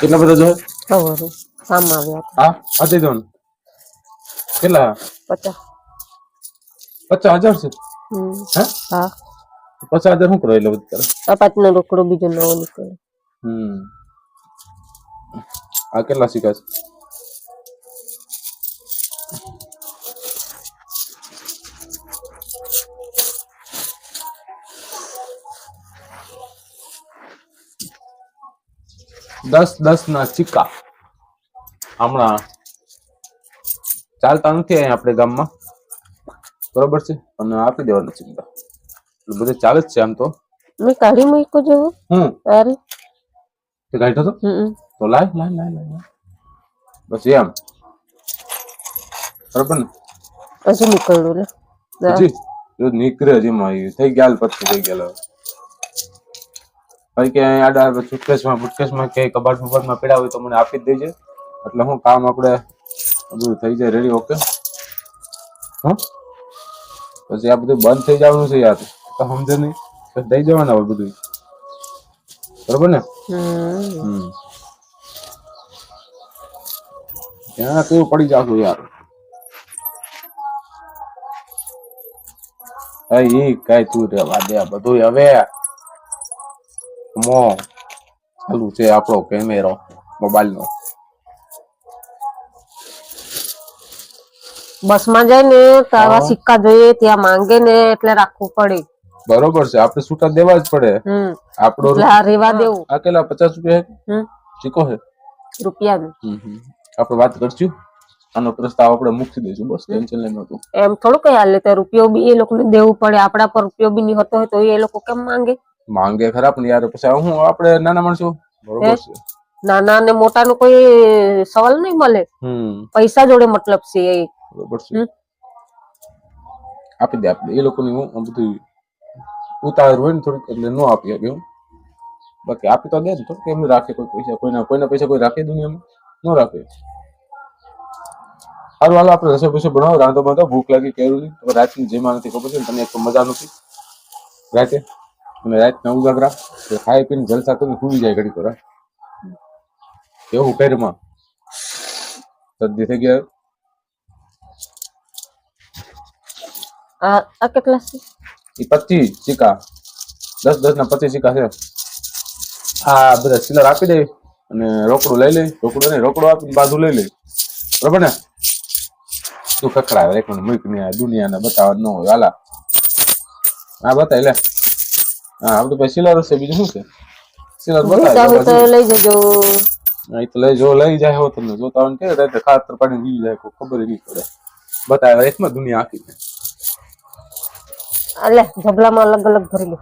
કેટલા બધા જોઈએ ખબર સામ આવ્યા હા? આપી દો ને. કેટલા? પચાસ. પચાસ હજાર છે. હે? હા. પચાસ હજાર શું કરો એટલે બધું તારે? અપાચનો રોકડો બીજો નવો નીકળ્યો. હમ. આ કેટલા શીખા છે? દસ દસ ના સિક્કા. હમણાં ચાલતા નથી અહીંયા આપણે ગામમાં. બરોબર છે? અને આપી દેવાનું સિક્કા એટલે બધું ચાલે જ છે આમ તો. મેં કાઢી મૂક્યો જેવું હમ અરે તે કાઢ્યો તો. તો લાય લાય લાય લાય લાય. બસ એમ. બરોબર ને? હજુ નીકળ્યું લે. હજી? નીકળે હજી માં થઈ ગયા પછી થઈ ગયા ભાઈ કે અહીં આડા સુટકેસમાં બુટકેસમાં કે કબાટ બબાટમાં પીડા હોય તો મને આપી દેજે. એટલે હું કામ આપણે બધું થઈ જાય રેડી ઓકે હા? પછી આ બધું બંધ થઈ જવાનું છે યાર. તો સમજે નહીં. તો દઈ જવાના હોય બધું. બરોબર ને? ત્યાં કેવું પડી જશું યાર. એ કઈ તું રેવા દે બધું હવે. મો. ચાલુ છે આપણો કેમેરો મોબાઈલ નો બસમાં જાય ને તો આવા સિક્કા જોઈએ ત્યાં માંગે ને એટલે રાખવું પડે. બરોબર છે આપણે છૂટા દેવા જ પડે. આપણો આ રેવા દેવું. આ કેટલા પચાસ રૂપિયા હે? ચીકો છે? રૂપિયાનું. આપણે વાત કરશું. આનો પ્રસ્તાવ આપણે મૂકી દઈશું બસ ટેન્શન લેવાનું નતું એમ થોડું કઈ હાલે તો રૂપિયો બી એ લોકોને દેવું પડે. આપણા પર રૂપિયો બી નહીં હોતો હોય તો એ લોકો કેમ માંગે? માંગે ખરા પણ યાર પછી હું આપણે નાના માણસો? બરોબર છે. નાના અને મોટા નો કોઈ સવાલ નહીં મળે. પૈસા જોડે મતલબ છે એ. બરોબર છે. આપી દે આપી દે. એ લોકોની હું બધું ઉતાર હોય ને થોડીક એટલે ન આપી શકે હું. બાકી આપી તો દે ને તો કેમ રાખે કોઈ પૈસા કોઈના કોઈના પૈસા કોઈ રાખે દુનિયામાં? ન રાખે. સારું હાલો આપણે રસોઈ પૈસા બનાવો. રાંધો બાંધો ભૂખ લાગી તો રાતની જેમાં નથી ખબર છે તમને એક મજા નથી. રાતે? અને રાતના ઉજાગરા તો ખાઈ પીને જલસા કરીને સુવી જાય ઘડી પર એવું પહેરમાં શરદી થઈ ગયા આ કેટલા છે? એ પચીસ સિક્કા દસ દસ ના પચીસ સિક્કા છે. આ બધા સિલર આપી દે અને રોકડું લઈ લે. રોકડું નહીં રોકડું આપીને બાજુ લઈ લે. બરાબર ને? તું ખખડાવે એક મિનિટ મૂક આ દુનિયાને બતાવવા ન હોય. હાલા. હા બતાય લે. હા આપણી પાસે સિલર છે બીજું શું છે? સિલર બતાવે લઈ જજો. એ તો લઈ જો લઈ જાય હો તમને જોતા હોય કે રાતે ખાતર પાણી વી જાય કોઈ ખબર નહીં પડે. બતાવે એકમાં દુનિયા આખી અલે ઝબલામાં અલગ અલગ ભરી લો.